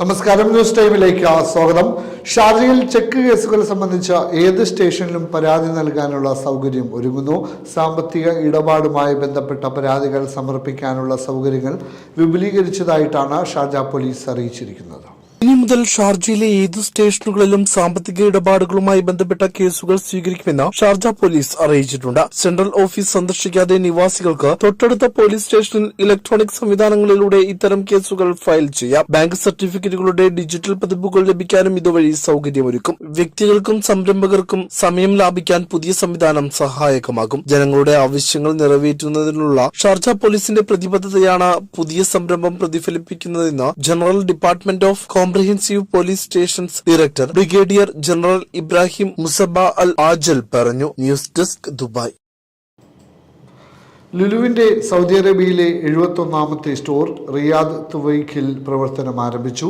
നമസ്കാരം ന്യൂസ് ടൈമിലേക്ക് സ്വാഗതം. ഷാർജയിൽ ചെക്ക് കേസുകൾ സംബന്ധിച്ച ഏത് സ്റ്റേഷനിലും പരാതി നൽകാനുള്ള സൗകര്യം ഒരുങ്ങുന്നു. സാമ്പത്തിക ഇടപാടുമായി ബന്ധപ്പെട്ട പരാതികൾ സമർപ്പിക്കാനുള്ള സൗകര്യങ്ങൾ വിപുലീകരിച്ചതായിട്ടാണ് ഷാർജ പോലീസ് അറിയിച്ചിരിക്കുന്നത്. മുതൽ ഷാർജയിലെ ഏതു സ്റ്റേഷനുകളിലും സാമ്പത്തിക ഇടപാടുകളുമായി ബന്ധപ്പെട്ട കേസുകൾ സ്വീകരിക്കുമെന്ന് ഷാർജ പോലീസ് അറിയിച്ചിട്ടുണ്ട്. സെൻട്രൽ ഓഫീസ് സന്ദർശിക്കാതെ നിവാസികൾക്ക് തൊട്ടടുത്ത പോലീസ് സ്റ്റേഷനിൽ ഇലക്ട്രോണിക് സംവിധാനങ്ങളിലൂടെ ഇത്തരം കേസുകൾ ഫയൽ ചെയ്യാം. ബാങ്ക് സർട്ടിഫിക്കറ്റുകളുടെ ഡിജിറ്റൽ പതിപ്പുകൾ ലഭിക്കാനും ഇതുവഴി സൗകര്യമൊരുക്കും. വ്യക്തികൾക്കും സംരംഭകർക്കും സമയം ലാഭിക്കാൻ പുതിയ സംവിധാനം സഹായകമാകും. ജനങ്ങളുടെ ആവശ്യങ്ങൾ നിറവേറ്റുന്നതിനുള്ള ഷാർജ പോലീസിന്റെ പ്രതിബദ്ധതയാണ് പുതിയ സംരംഭം പ്രതിഫലിപ്പിക്കുന്നതെന്ന് general department of comprehensive police stations director brigadier general Ibrahim Musaba Al Ajal പറഞ്ഞു. News desk Dubai. ലുലുവിന്റെ സൗദി അറേബ്യയിലെ എഴുപത്തൊന്നാമത്തെ സ്റ്റോർ റിയാദ് തുവൈഖിൽ പ്രവർത്തനം ആരംഭിച്ചു.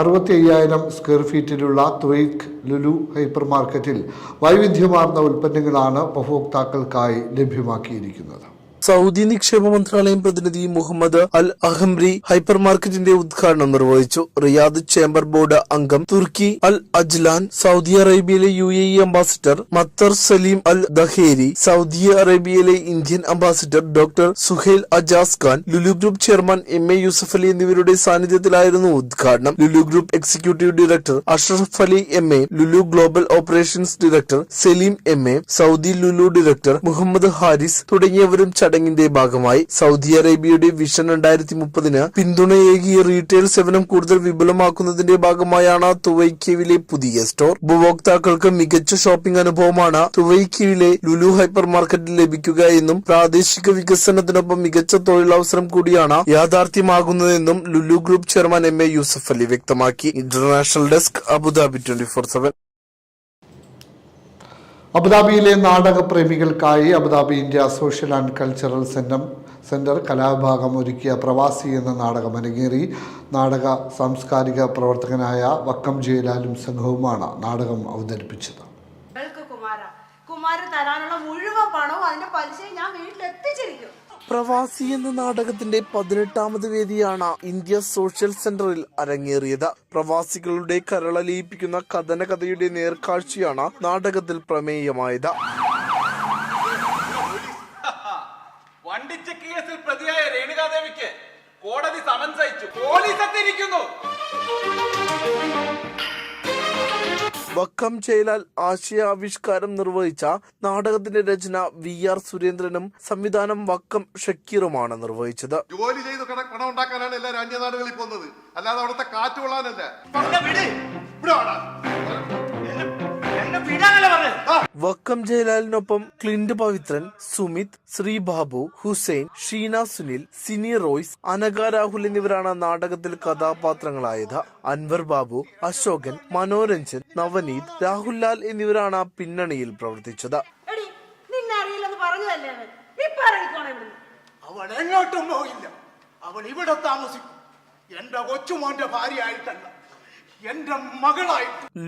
അറുപത്തി അയ്യായിരം സ്ക്വയർ ഫീറ്റിലുള്ള തുവൈഖ് ലുലു ഹൈപ്പർ മാർക്കറ്റിൽ വൈവിധ്യമാർന്ന ഉൽപ്പന്നങ്ങളാണ് ഉപഭോക്താക്കൾക്കായി ലഭ്യമാക്കിയിരിക്കുന്നത്. സൗദി നിക്ഷേപ മന്ത്രാലയം പ്രതിനിധി മുഹമ്മദ് അൽ അഹംറി ഹൈപ്പർ മാർക്കറ്റിന്റെ ഉദ്ഘാടനം നിർവഹിച്ചു. റിയാദ് ചേംബർ ബോർഡ് അംഗം തുർക്കി അൽ അജ്ലാൻ സൗദി അറേബ്യയിലെ U A E ambassador Matar Salim Al Dhaheri Saudi അറേബ്യയിലെ Indian ambassador doctor Suhel Ajaz Khan Lulu group chairman M A Yusuff Ali എന്നിവരുടെ സാന്നിധ്യത്തിലായിരുന്നു ഉദ്ഘാടനം. Lulu group executive director Ashraf Ali M A Lulu global operations director Salim M A Saudi Lulu director Muhammad Haris തുടങ്ങിയവരും ചടങ്ങിന്റെ ഭാഗമായി Saudi അറേബ്യയുടെ vision രണ്ടായിരത്തി മുപ്പതിന് പിന്തുണയേകിയ retail സേവനം കൂടുതൽ വിപുലമാക്കുന്നതിന്റെ ഭാഗമായാണ് തുവൈക്കീവിലെ പുതിയ സ്റ്റോർ. ഉപഭോക്താക്കൾക്ക് മികച്ച ഷോപ്പിംഗ് അനുഭവമാണ് തുവൈക്കീവിലെ ലുലു ഹൈപ്പർ മാർക്കറ്റിൽ ലഭിക്കുക എന്നും പ്രാദേശിക വികസനത്തിനൊപ്പം മികച്ച തൊഴിലവസരം കൂടിയാണ് യാഥാർത്ഥ്യമാകുന്നതെന്നും Lulu group chairman M A Yusuf Ali വ്യക്തമാക്കി. International desk Abu Dhabi twenty four seven. അബുദാബിയിലെ നാടക പ്രേമികൾക്കായി Abu Dhabi India social and cultural centre centre കലാവിഭാഗം ഒരുക്കിയ പ്രവാസി എന്ന നാടകം അരങ്ങേറി. നാടക സാംസ്കാരിക പ്രവർത്തകനായ വക്കം ജയലാലും സംഘവുമാണ് നാടകം അവതരിപ്പിച്ചത്. കുമാര തരാനുള്ള മുഴുവൻ പണവും അതിന്റെ പലിശയും ഞാൻ വീട്ടിൽ എത്തിച്ചിരിക്കും പ്രവാസി എന്ന നാടകത്തിന്റെ പതിനെട്ടാമത് വേദിയാണ് ഇന്ത്യ സോഷ്യൽ സെന്ററിൽ അരങ്ങേറിയത്. പ്രവാസികളുടെ കരളലിയിപ്പിക്കുന്ന കഥന കഥയുടെ നേർക്കാഴ്ചയാണ് നാടകത്തിൽ പ്രമേയമായത്. വണ്ടിച്ച കേസിൽ പ്രതിയായ കോടതി സമൻസ് പോലീസ് എത്തിയിരിക്കുന്നു. വക്കം ചേലാൽ ആശയാവിഷ്കാരം നിർവഹിച്ച നാടകത്തിന്റെ രചന വി ആർ സുരേന്ദ്രനും സംവിധാനം വക്കം ഷക്കീറുമാണ് നിർവഹിച്ചത്. ജോലി ചെയ്ത് പണം ഉണ്ടാക്കാനാണ് എല്ലാ രാജ്യനാടുകളിൽ പോകുന്നത്. അല്ലാതെ അവിടുത്തെ കാറ്റ് കൊള്ളാനല്ല. വക്കം ജയലാലിനൊപ്പം ക്ലിന്റ് പവിത്രൻ സുമിത് ശ്രീബാബു ഹുസൈൻ ഷീന സുനിൽ സിനി റോയ്സ് അനക രാഹുൽ എന്നിവരാണ് നാടകത്തിൽ കഥാപാത്രങ്ങളായത്. അൻവർ ബാബു അശോകൻ മനോരഞ്ജൻ നവനീത് രാഹുൽ ലാൽ എന്നിവരാണ് പിന്നണിയിൽ പ്രവർത്തിച്ചത്. അവൾ എങ്ങോട്ടും പോയില്ല അവൾ ഇവിടെ താമസിക്കും. എന്റെ കൊച്ചുമോന്റെ ഭാര്യയായിട്ടല്ല. എന്റെ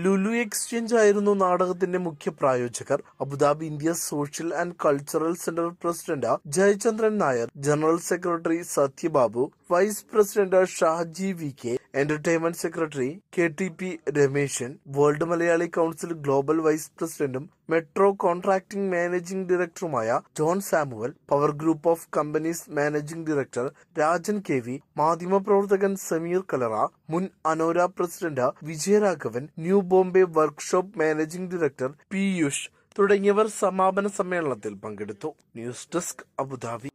ലുലു എക്സ്ചേഞ്ച് ആയിരുന്നു നാടകത്തിന്റെ മുഖ്യ പ്രായോജകർ. Abu Dhabi India social and cultural centre president Jayachandran Nair general secretary Sathyababu vice president Shaji V K entertainment secretary K T P Rameshan world Malayali council global vice പ്രസിഡന്റും മെട്രോ കോൺട്രാക്ടിംഗ് മാനേജിംഗ് ഡയറക്ടറുമായ John Samuel power group of companies managing director Rajan K V മാധ്യമപ്രവർത്തകൻ സമീർ കലറ മുൻ അനോര president Vijayaraghavan new Bombay workshop managing director Piyush തുടങ്ങിയവർ സമാപന സമ്മേളനത്തിൽ പങ്കെടുത്തു. News desk Abu Dhabi.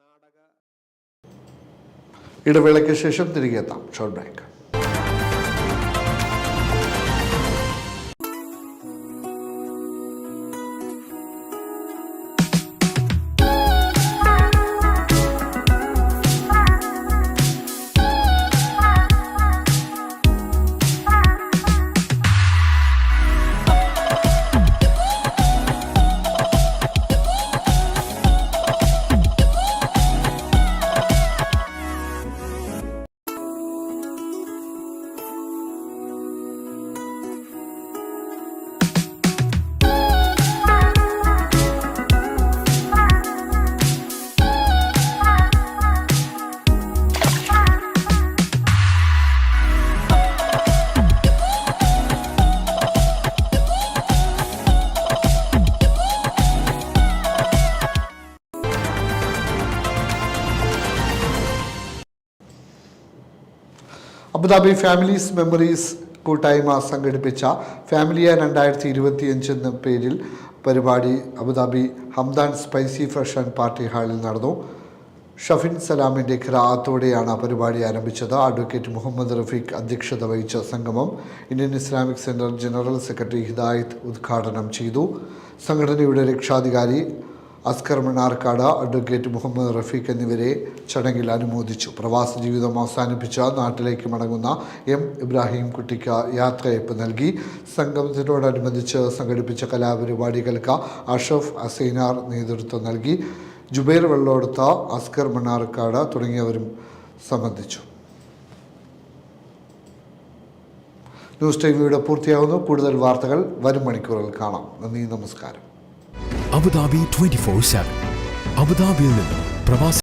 ഇടവേളയ്ക്ക് ശേഷം തിരികെ എത്താം. Short break. Abu Dhabi families memories കൂട്ടായ്മ സംഘടിപ്പിച്ച ഫാമിലിയ രണ്ടായിരത്തി ഇരുപത്തിയഞ്ച് എന്ന പേരിൽ പരിപാടി Abu Dhabi Hamdan spicy fresh and party ഹാളിൽ നടന്നു. ഷഫിൻ സലാമിന്റെ ഖിറാത്തോടെയാണ് പരിപാടി ആരംഭിച്ചത്. അഡ്വക്കേറ്റ് മുഹമ്മദ് റഫീഖ് അധ്യക്ഷത വഹിച്ച സംഗമം Indian Islamic centre general secretary Hidayath ഉദ്ഘാടനം ചെയ്തു. സംഘടനയുടെ രക്ഷാധികാരി അസ്കർ മണ്ണാർക്കാട് അഡ്വക്കേറ്റ് മുഹമ്മദ് റഫീഖ് എന്നിവരെ ചടങ്ങിൽ അനുമോദിച്ചു. പ്രവാസ ജീവിതം അവസാനിപ്പിച്ച നാട്ടിലേക്ക് മടങ്ങുന്ന എം. ഇബ്രാഹിം കുട്ടിക്ക് യാത്രയയപ്പ് നൽകി. സംഗമത്തിനോടനുബന്ധിച്ച് സംഘടിപ്പിച്ച കലാപരിപാടികൾക്ക് അഷഫ് അസൈനാർ നേതൃത്വം നൽകി. ജുബൈർ വെള്ളോടുത്ത അസ്കർ മണ്ണാർക്കാട് തുടങ്ങിയവരും സംബന്ധിച്ചു. ന്യൂസ് ടൈം പൂർത്തിയാകുന്നു കൂടുതൽ വാർത്തകൾ വരും മണിക്കൂറിൽ കാണാം. നന്ദി നമസ്കാരം. Abu Dhabi twenty four seven. അബുദാബിയിൽ നിന്നും പ്രവാസ